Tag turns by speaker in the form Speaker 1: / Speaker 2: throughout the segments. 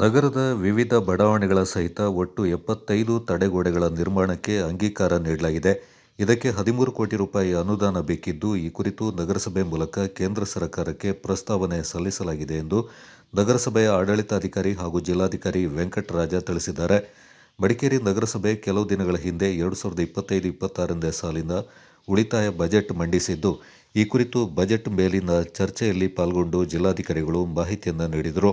Speaker 1: ನಗರದ ವಿವಿಧ ಬಡಾವಣೆಗಳ ಸಹಿತ ಒಟ್ಟು ಎಪ್ಪತ್ತೈದು ತಡೆಗೋಡೆಗಳ ನಿರ್ಮಾಣಕ್ಕೆ ಅಂಗೀಕಾರ ನೀಡಲಾಗಿದೆ. ಇದಕ್ಕೆ ಹದಿಮೂರು ಕೋಟಿ ರೂಪಾಯಿ ಅನುದಾನ ಬೇಕಿದ್ದು, ಈ ಕುರಿತು ನಗರಸಭೆ ಮೂಲಕ ಕೇಂದ್ರ ಸರ್ಕಾರಕ್ಕೆ ಪ್ರಸ್ತಾವನೆ ಸಲ್ಲಿಸಲಾಗಿದೆ ಎಂದು ನಗರಸಭೆಯ ಆಡಳಿತಾಧಿಕಾರಿ ಹಾಗೂ ಜಿಲ್ಲಾಧಿಕಾರಿ ವೆಂಕಟರಾಜ ತಿಳಿಸಿದ್ದಾರೆ. ಮಡಿಕೇರಿ ನಗರಸಭೆ ಕೆಲವು ದಿನಗಳ ಹಿಂದೆ ಎರಡು ಸಾವಿರದ ಇಪ್ಪತ್ತೈದು ಇಪ್ಪತ್ತಾರನೇ ಸಾಲಿನ ಉಳಿತಾಯ ಬಜೆಟ್ ಮಂಡಿಸಿದ್ದು, ಈ ಕುರಿತು ಬಜೆಟ್ ಮೇಲಿನ ಚರ್ಚೆಯಲ್ಲಿ ಪಾಲ್ಗೊಂಡು ಜಿಲ್ಲಾಧಿಕಾರಿಗಳು ಮಾಹಿತಿಯನ್ನು ನೀಡಿದರು.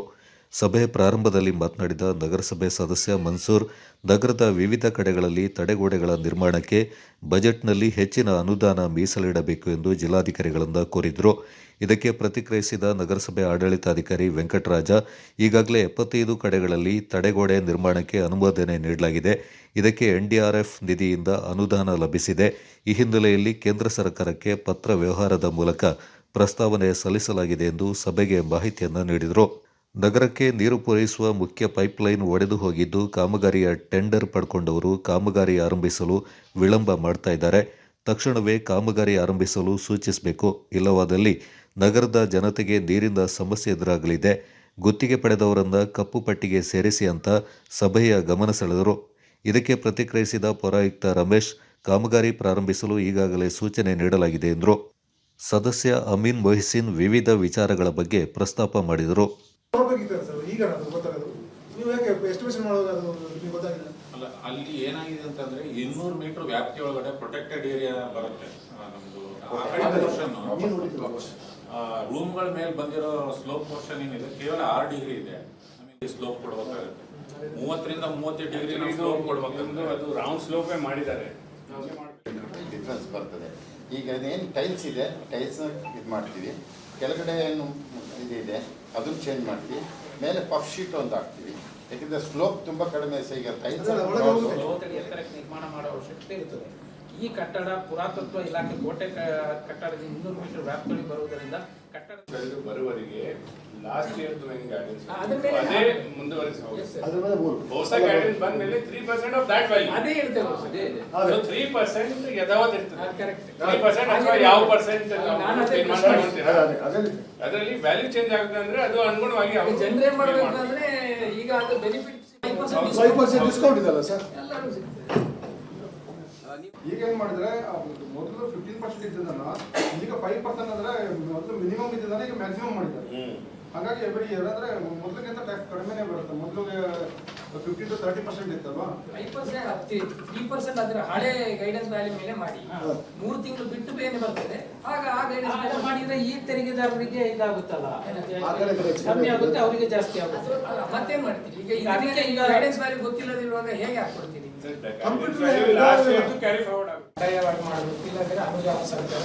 Speaker 1: ಸಭೆ ಪ್ರಾರಂಭದಲ್ಲಿ ಮಾತನಾಡಿದ ನಗರಸಭೆ ಸದಸ್ಯ ಮನ್ಸೂರ್, ನಗರದ ವಿವಿಧ ಕಡೆಗಳಲ್ಲಿ ತಡೆಗೋಡೆಗಳ ನಿರ್ಮಾಣಕ್ಕೆ ಬಜೆಟ್ನಲ್ಲಿ ಹೆಚ್ಚಿನ ಅನುದಾನ ಮೀಸಲಿಡಬೇಕು ಎಂದು ಜಿಲ್ಲಾಧಿಕಾರಿಗಳಿಂದ ಕೋರಿದರು. ಇದಕ್ಕೆ ಪ್ರತಿಕ್ರಿಯಿಸಿದ ನಗರಸಭೆ ಆಡಳಿತಾಧಿಕಾರಿ ವೆಂಕಟರಾಜ, ಈಗಾಗಲೇ ಎಪ್ಪತ್ತೈದು ಕಡೆಗಳಲ್ಲಿ ತಡೆಗೋಡೆ ನಿರ್ಮಾಣಕ್ಕೆ ಅನುಮೋದನೆ ನೀಡಲಾಗಿದೆ. ಇದಕ್ಕೆ ಎನ್ಡಿಆರ್ಎಫ್ ನಿಧಿಯಿಂದ ಅನುದಾನ ಲಭಿಸಿದೆ. ಈ ಹಿನ್ನೆಲೆಯಲ್ಲಿ ಕೇಂದ್ರ ಸರ್ಕಾರಕ್ಕೆ ಪತ್ರ ವ್ಯವಹಾರದ ಮೂಲಕ ಪ್ರಸ್ತಾವನೆ ಸಲ್ಲಿಸಲಾಗಿದೆ ಎಂದು ಸಭೆಗೆ ಮಾಹಿತಿಯನ್ನು ನೀಡಿದರು. ನಗರಕ್ಕೆ ನೀರು ಪೂರೈಸುವ ಮುಖ್ಯ ಪೈಪ್ಲೈನ್ ಒಡೆದು ಹೋಗಿದ್ದು ಕಾಮಗಾರಿಯ ಟೆಂಡರ್ ಪಡ್ಕೊಂಡವರು ಕಾಮಗಾರಿ ಆರಂಭಿಸಲು ವಿಳಂಬ ಮಾಡ್ತಾ ಇದ್ದಾರೆ. ತಕ್ಷಣವೇ ಕಾಮಗಾರಿ ಆರಂಭಿಸಲು ಸೂಚಿಸಬೇಕು. ಇಲ್ಲವಾದಲ್ಲಿ ನಗರದ ಜನತೆಗೆ ನೀರಿನ ಸಮಸ್ಯೆ ಎದುರಾಗಲಿದೆ. ಗುತ್ತಿಗೆ ಪಡೆದವರನ್ನು ಕಪ್ಪು ಪಟ್ಟಿಗೆ ಸೇರಿಸಿ ಅಂತ ಸಭೆಯ ಗಮನ ಸೆಳೆದರು. ಇದಕ್ಕೆ ಪ್ರತಿಕ್ರಿಯಿಸಿದ ಪೌರಾಯುಕ್ತ ರಮೇಶ್, ಕಾಮಗಾರಿ ಪ್ರಾರಂಭಿಸಲು ಈಗಾಗಲೇ ಸೂಚನೆ ನೀಡಲಾಗಿದೆ ಎಂದರು. ಸದಸ್ಯ ಅಮೀನ್ ಮೊಹಿಸಿನ್ ವಿವಿಧ ವಿಚಾರಗಳ ಬಗ್ಗೆ ಪ್ರಸ್ತಾಪ ಮಾಡಿದರು.
Speaker 2: ನೋಡ್ಬೇಕಿತ್ತು ಸರ್ ಈಗ ಅದು ಗೊತ್ತಾಗೋದು. ನೀವು ಯಾಕೆ ಎಸ್ಟಿಮೇಷನ್ ಮಾಡುವಾಗ ಅದು ನಿಮ್ಗೆ ಗೊತ್ತಾಗಿಲ್ಲ?
Speaker 3: ಅಲ್ಲ ಅಲ್ಲಿ ಏನಾಗಿದೆ ಅಂತಂದ್ರೆ ಇನ್ನೂರು ಮೀಟರ್ ವ್ಯಾಪ್ತಿ ಒಳಗಡೆ ಪ್ರೊಟೆಕ್ಟೆಡ್ ಏರಿಯಾ ಬರುತ್ತೆ. ರೂಮ್ ನಮ್ದು ರೂಮ್ಗಳ ಮೇಲೆ ಬಂದಿರೋ ಸ್ಲೋಪ್ ಪೋರ್ಷನ್ ಏನಿದೆ ಕೇವಲ ಆರು ಡಿಗ್ರಿ ಇದೆ. ನಮಗೆ ಸ್ಲೋಪ್ ಕೊಡ್ಬೇಕಾಗುತ್ತೆ. ಮೂವತ್ತರಿಂದ ಮೂವತ್ತು ಡಿಗ್ರಿ ಸ್ಲೋಪ್ ಕೊಡ್ಬೇಕಂದ್ರೆ
Speaker 4: ಅದು ರೌಂಡ್ ಸ್ಲೋಪೇ ಮಾಡಿದ್ದಾರೆ.
Speaker 5: ಡಿಫ್ರೆನ್ಸ್ ಬರ್ತದೆ. ಈಗ ಏನು ಟೈಲ್ಸ್ ಇದೆ ಟೈಲ್ಸ್ನ ಇದು ಮಾಡ್ತೀವಿ. ಕೆಳಗಡೆ ಏನು ಇದಿದೆ ಅದನ್ನು ಚೇಂಜ್ ಮಾಡ್ತೀವಿ. ಮೇಲೆ ಪಫ್ ಶೀಟ್ ಒಂದು ಹಾಕ್ತೀವಿ. ಯಾಕಂದರೆ ಸ್ಲೋಪ್ ತುಂಬ ಕಡಿಮೆ ಇದೆ ಈಗ ಟೈಲ್ಸ್.
Speaker 6: ನಿರ್ಮಾಣ ಮಾಡೋ ಅವಶ್ಯಕತೆ ಇರ್ತದೆ. ಈ ಕಟ್ಟಡ ಪುರಾತತ್ವ ಇಲಾಖೆ ಕೋಟೆ ಕಟ್ಟಡದಿಂದ ಕಟ್ಟಡದ ಇನ್ನೂರು ಮೀಟರ್ ವ್ಯಾಪ್ತಿಯಲ್ಲಿ ಬರುವುದರಿಂದ
Speaker 4: ಬೆಳೆದು ಬರುವರಿಗೆ ಲಾಸ್ಟ್ ಇಯರ್ ಹೆಂಗ್ ಗೈಡೆನ್ಸ್ ಅದೇ ಮುಂದುವರಿಸಿ ಹೋಗಿ
Speaker 2: ಅದ್ರ ಮೇಲೆ ಮೂರು
Speaker 4: ಹೊಸ ಗೈಡೆನ್ಸ್ ಬಂದ ಮೇಲೆ three percent of that value
Speaker 6: ಅದೇ.
Speaker 2: ಅದೇ.
Speaker 4: ತ್ರೀ ಪರ್ಸೆಂಟ್ ಯಥಾವತ್ ಇರ್ತದೆ.
Speaker 6: ಅದು correct.
Speaker 4: ತ್ರೀ ಪರ್ಸೆಂಟ್ ಅಥವಾ ಯಾವ ಪರ್ಸೆಂಟ್ ಅದರಲ್ಲಿ ವ್ಯಾಲ್ಯೂ ಚೇಂಜ್ ಆಗುತ್ತೆ ಅಂದ್ರೆ ಅದು ಅನುಗುಣವಾಗಿ ಅವರು
Speaker 6: ಜನರು ಏನ್ ಅಂದ್ರೆ ಈಗ ಅದು ಬೆನಿಫಿಟ್
Speaker 2: ಫೈವ್ ಪರ್ಸೆಂಟ್ ಡಿಸ್ಕೌಂಟ್ ಇದೆಲ್ಲ ಸರ್
Speaker 6: ಎಲ್ಲರೂ ಸಿಗ್ತದೆ.
Speaker 2: ಈಗ ಏನ್ ಮಾಡಿದ್ರೆ ಮೊದಲು ಫಿಫ್ಟೀನ್ ಪರ್ಸೆಂಟ್ ಇದ್ದದನ್ನ ಈಗ ಫೈವ್ ಪರ್ಸೆಂಟ್ ಅಂದ್ರೆ ಮೊದಲು ಮಿನಿಮಮ್ ಇದ್ದದನ್ನ ಈಗ ಮ್ಯಾಕ್ಸಿಮಮ್ ಮಾಡಿದ್ದಾರೆ. ಹಾಗಾಗಿ ಎವ್ರಿ ಇಯರ್ ಅಂದ್ರೆ ಮೊದಲಿಗಿಂತ ಟ್ಯಾಕ್ಸ್ ಕಡಿಮೆನೇ ಬರುತ್ತೆ. ಮೊದಲು ಫಿಫ್ಟಿ ಟು ತರ್ಟಿ ಪರ್ಸೆಂಟ್ ಇತ್ತಲ್ವಾ?
Speaker 6: ಫೈವ್ ಪರ್ಸೆಂಟ್ ತ್ರೀ ಪರ್ಸೆಂಟ್ ಅದರ ಹಳೆ ಗೈಡೆನ್ಸ್ ವ್ಯಾಲ್ಯೂ ಮೇಲೆ ಮಾಡಿ. ಮೂರು ತಿಂಗಳು ಬಿಟ್ಟು ಬೇನೆ ಬರ್ತದೆ. ಆಗ ಆ ಗೈಡೆನ್ಸ್ ಮೇಲೆ ಮಾಡಿದ್ರೆ ಈ ತೆರಿಗೆದಾರರಿಗೆ ಇದಾಗುತ್ತಲ್ಲ? ಕಮ್ಮಿ ಆಗುತ್ತೆ ಅವರಿಗೆ ಜಾಸ್ತಿ ಆಗುತ್ತೆ.
Speaker 7: ಮತ್ತೇನ್ ಮಾಡ್ತೀವಿ ಈಗ
Speaker 6: ಈಗ ಅದಕ್ಕೆ ಈಗ-
Speaker 7: ಗೈಡೆನ್ಸ್ ವ್ಯಾಲ್ಯೂ ಗೊತ್ತಿಲ್ಲದಿರುವಾಗ ಹೇಗೆ ಹಾಕ್ಕೊಡ್ತೀರಿ?
Speaker 6: ಕಡ್ಡಾಯವಾಗಿ ಮಾಡಬೇಕು ಇಲ್ಲಾಂದ್ರೆ ಅನುದಾನ ಸರ್ಕಾರ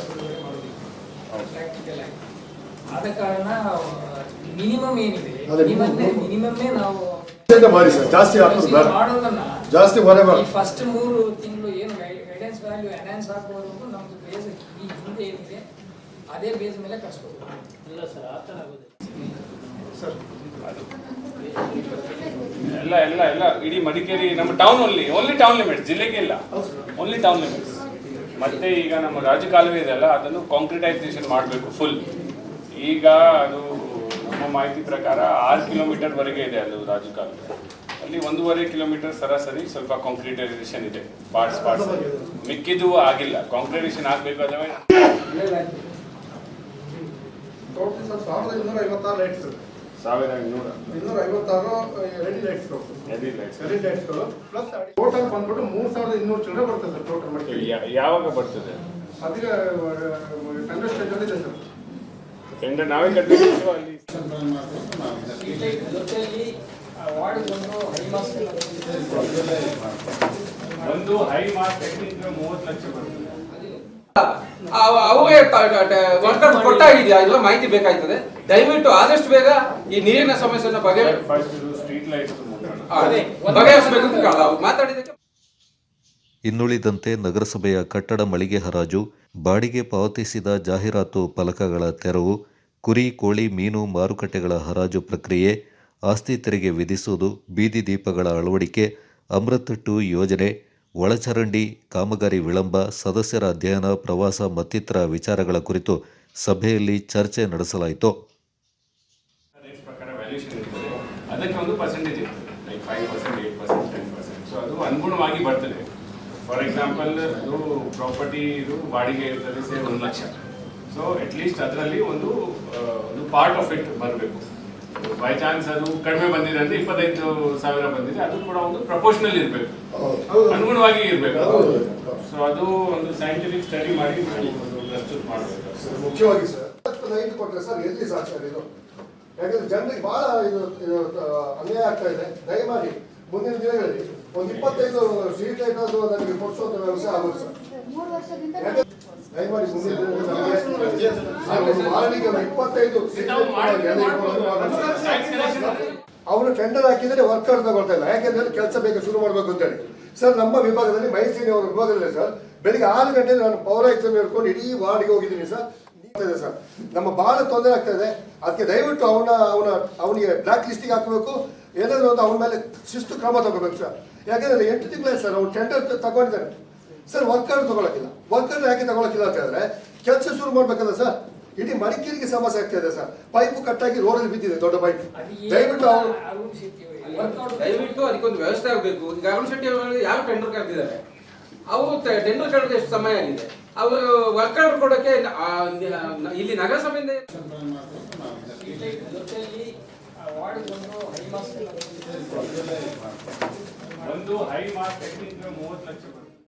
Speaker 6: ಆದ ಕಾರಣ ಮಿನಿಮಮ್ ಏನಿದೆ. ಮಿನಿಮಮ್ಮೇ ನಾವು
Speaker 2: ಸರ್ ಜಾಸ್ತಿ
Speaker 6: ಮಾಡೋದನ್ನ
Speaker 2: ಜಾಸ್ತಿ
Speaker 6: ಬರ ಫಸ್ಟ್ ಮೂರು ತಿಂಗಳು ಏನು ಗೈಡೆನ್ಸ್ ವ್ಯಾಲ್ಯೂ ಎನ್ಹಾನ್ಸ್ ಆಗುವವರೆಗೂ ನಮ್ದು ಬೇಸ್ ಈ ಹಿಂದೆ ಏನಿದೆ ಅದೇ ಬೇಸ್ ಮೇಲೆ ಕಟ್ಸ್ಕೋಬೇಕು ಇಲ್ಲ ಸರ್ ಆ ಥರ
Speaker 2: ಸರ್
Speaker 4: ಎಲ್ಲ ಎಲ್ಲ ಎಲ್ಲ. ಇಡೀ ಮಡಿಕೇರಿ, ನಮ್ಮ town only only town limits ಜಿಲ್ಲೆಗೆ ಇಲ್ಲ. ಓನ್ಲಿ ಟೌನ್ ಲಿಮಿಟ್ಸ್ ಮತ್ತೆ ಈಗ ನಮ್ಮ ರಾಜಕಾಲುವೆ ಇದೆ ಅಲ್ಲ ಅದನ್ನು ಕಾಂಕ್ರಿಟೈಸೇಷನ್ ಮಾಡಬೇಕು ಫುಲ್ ಈಗ ಅದು ನಮ್ಮ ಮಾಹಿತಿ ಪ್ರಕಾರ ಆರು ಕಿಲೋಮೀಟರ್ ವರೆಗೆ ಇದೆ ಅದು ರಾಜಕಾಲುವೆ. ಅಲ್ಲಿ ಒಂದೂವರೆ ಕಿಲೋಮೀಟರ್ ಸರಾಸರಿ ಸ್ವಲ್ಪ ಕಾಂಕ್ರಿಟೈಸೇಷನ್ ಇದೆ. ಪಾರ್ಟ್ಸ್ ಪಾರ್ಟ್ಸ್ ಮಿಕ್ಕಿದ್ದು ಆಗಿಲ್ಲ. ಕಾಂಕ್ರಿಟೈಸೇಷನ್ ಆಗಬೇಕು ಅಥವಾ ಸಾವಿರ ಇನ್ನೂರ
Speaker 2: ಇನ್ನೂರ ಐವತ್ತಾರು ರೆಡಿ ಲೈಟ್ಸ್ಗಳು
Speaker 4: ಹೆವಿ ಲೈಟ್ಸ್
Speaker 2: ರೆಡಿ ಲೈಟ್ಸ್ಗಳು ಪ್ಲಸ್ ಟೋಟಲ್ ಬಂದ್ಬಿಟ್ಟು ಮೂರು ಸಾವಿರದ ಇನ್ನೂರು ಚಿಲ್ಲರೆ ಬರ್ತದೆ ಸರ್ ಟೋಟಲ್ ಮಟ್ಟ
Speaker 4: ಯಾವಾಗ ಬರ್ತದೆ?
Speaker 2: ಅದಕ್ಕೆ ಟೆಂಡರ್ ಸ್ಟೇಜಲ್ಲಿ ಇದೆ ಸರ್
Speaker 4: ಟೆಂಡರ್ ನಾವೇ ಕಟ್ಟಬೇಕು ಅಲ್ಲಿ
Speaker 6: ಜೊತೆಯಲ್ಲಿ ವಾರ್ಡ್ ಒಂದು ಹೈ ಮಾಸ್
Speaker 4: ಒಂದು ಹೈ ಮಾರ್ಕ್ ಟೆಕ್ನಿಕ್ ಮೂವತ್ತು ಲಕ್ಷ ಬರ್ತದೆ.
Speaker 8: ಅವ- ಕೊಟ್ಟಾಗಿದೆಯಾ ಇಲ್ಲ ಮಾಹಿತಿ ಬೇಕಾಗ್ತದೆ ದಯವಿಟ್ಟು ಆದಷ್ಟು ಬೇಗ ಈ ನೀರಿನ ಸಮಸ್ಯೆಯನ್ನು ಬಗೆ ಬಗೆಹರಿಸಬೇಕು. ಮಾತಾಡಿದ್ದಕ್ಕೆ
Speaker 1: ಇನ್ನುಳಿದಂತೆ ನಗರಸಭೆಯ ಕಟ್ಟಡ ಮಳಿಗೆ ಹರಾಜು ಬಾಡಿಗೆ ಪಾವತಿಸಿದ ಜಾಹೀರಾತು ಫಲಕಗಳ ತೆರವು ಕುರಿ ಕೋಳಿ ಮೀನು ಮಾರುಕಟ್ಟೆಗಳ ಹರಾಜು ಪ್ರಕ್ರಿಯೆ ಆಸ್ತಿ ತೆರಿಗೆ ವಿಧಿಸುವುದು ಬೀದಿ ದೀಪಗಳ ಅಳವಡಿಕೆ ಅಮೃತ್ ಟು ಯೋಜನೆ ಒಳಚರಂಡಿ, ಕಾಮಗಾರಿ ವಿಳಂಬ, ಸದಸ್ಯರ ಅಧ್ಯಯನ, ಪ್ರವಾಸ, ಮತ್ತಿತರ ವಿಚಾರಗಳ ಕುರಿತು ಸಭೆಯಲ್ಲಿ ಚರ್ಚೆ ನಡೆಸಲಾಯಿತು.
Speaker 4: ಫಾರ್ ಎಕ್ಸಾಂಪಲ್ ಅದು ಪ್ರಾಪರ್ಟಿ ಇದು ಬಾಡಿಗೆ ಇರ್ತದೆ ಸೇ ಒಂದು ಲಕ್ಷ. ಸೊ ಅಟ್ಲೀಸ್ಟ್ ಅದರಲ್ಲಿ ಒಂದು ಒಂದು ಪಾರ್ಟ್ ಆಫ್ ಇಟ್ ಬರಬೇಕು. ಬೈ ಚಾನ್ಸ್ ಅದು ಕಡಿಮೆ ಬಂದಿದೆ ಅಂದ್ರೆ ಇಪ್ಪತ್ತೈದು ಸಾವಿರ ಬಂದಿದೆ. ಅದು ಕೂಡ ಒಂದು ಪ್ರಪೋರ್ಷನಲ್ ಇರಬೇಕು. ಅನುಗುಣವಾಗಿ ಇರಬೇಕು. ಸೊ ಅದು ಒಂದು ಸೈಂಟಿಫಿಕ್ ಸ್ಟಡಿ ಮಾಡಿ ಪ್ರಸ್ತುತ ಮಾಡಬೇಕು.
Speaker 2: ಸರ್, ಮುಖ್ಯವಾಗಿ ಸರ್ ಐದು ಕೊಟ್ಟರೆ ಸರ್ ಎಲ್ಲಿ ಸಾಕ್ಷರ ಇದು? ಯಾಕಂದ್ರೆ ಜನರಿಗೆ ಬಹಳ ಇದು ಇದು, ಅನ್ಯಾಯ ಆಗ್ತಾ ಇದೆ. ದಯಮಾಡಿ ಮುಂದಿನ ದಿನಗಳಲ್ಲಿ ಒಂದು ಇಪ್ಪತ್ತೈದು ಸೀಟ್ ಲೈಟ್ ಅದು ನನಗೆ ಕೊಡಿಸುವಂತ ವ್ಯವಸ್ಥೆ ಆಗುತ್ತೆ ಸರ್ ದಯಮಾಡಿ ವಾರ್ಡಿಗೆ ಇಪ್ಪತ್ತೈದು. ಅವರು ಟೆಂಡರ್ ಹಾಕಿದ್ರೆ ವರ್ಕರ್ ತಗೊಳ್ತಾ ಇಲ್ಲ ಯಾಕೆಂದ್ರೆ ಕೆಲಸ ಬೇಗ ಶುರು ಮಾಡಬೇಕು ಅಂತೇಳಿ ಸರ್ ನಮ್ಮ ವಿಭಾಗದಲ್ಲಿ ಮೈಸೂರಿನ ಅವರ ವಿಭಾಗದಲ್ಲಿ ಸರ್ ಬೆಳಿಗ್ಗೆ ಆರು ಗಂಟೆ ನಾನು ಪೌರಾಯುಕ್ತ ಹಿಡ್ಕೊಂಡು ಇಡೀ ವಾರ್ಡ್ಗೆ ಹೋಗಿದ್ದೀನಿ ಸರ್ ಸರ್. ನಮ್ಮ ಬಹಳ ತೊಂದರೆ ಆಗ್ತಾ ಇದೆ. ಅದಕ್ಕೆ ದಯವಿಟ್ಟು ಅವನ ಅವನ ಅವನಿಗೆ ಬ್ಲಾಕ್ ಲಿಸ್ಟಿಗೆ ಹಾಕಬೇಕು. ಏನಾದರೂ ಒಂದು ಅವನ ಮೇಲೆ ಶಿಸ್ತು ಕ್ರಮ ತಗೋಬೇಕು ಸರ್. ಯಾಕಂದ್ರೆ ಎಂಟು ತಿಂಗಳೇ ಸರ್ ಅವ್ನು ಟೆಂಡರ್ ತಗೊಂಡಿದ್ದಾರೆ. ಸರ್ ವರ್ಕರ್ ತಗೊಳಕ್ಕಿಲ್ಲ. ವರ್ಕರ್ ಯಾಕೆ ತಗೊಳಕ್ಕಿಲ್ಲ ಅಂತ ಹೇಳಿದ್ರೆ ಕೆಲಸ ಶುರು ಮಾಡ್ಬೇಕಲ್ಲ ಸರ್. ಇಡೀ ಮಡಿಕೇರಿಗೆ ಸಮಸ್ಯೆ ಆಗ್ತಾ ಇದೆ ಸರ್. ಪೈಪು ಕಟ್ಟಾಗಿ ರೋಡಲ್ಲಿ ಬಿದ್ದಿದೆ ದೊಡ್ಡ ಪೈಪ್ ದಯವಿಟ್ಟು ಅವರು
Speaker 8: ದಯವಿಟ್ಟು ಅದಕ್ಕೊಂದು ವ್ಯವಸ್ಥೆ ಆಗಬೇಕು. ಈಗ ಅರುಣ್ ಶೆಟ್ಟಿ ಅವರು ಯಾರು ಟೆಂಡರ್ ಕರೆದಿದ್ದಾರೆ ಅವು ಟೆಂಡರ್ ಕರೆದ ಎಷ್ಟು ಸಮಯ ಆಗಿದೆ? ಅವರು ವರ್ಕರ್ ಕೊಡೋಕೆ ಇಲ್ಲಿ ನಗರಸಭೆಯಿಂದ
Speaker 6: ಒಂದು ಹೈ
Speaker 4: ಮಾರ್ಕ್ ಮೂವತ್ತು ಲಕ್ಷ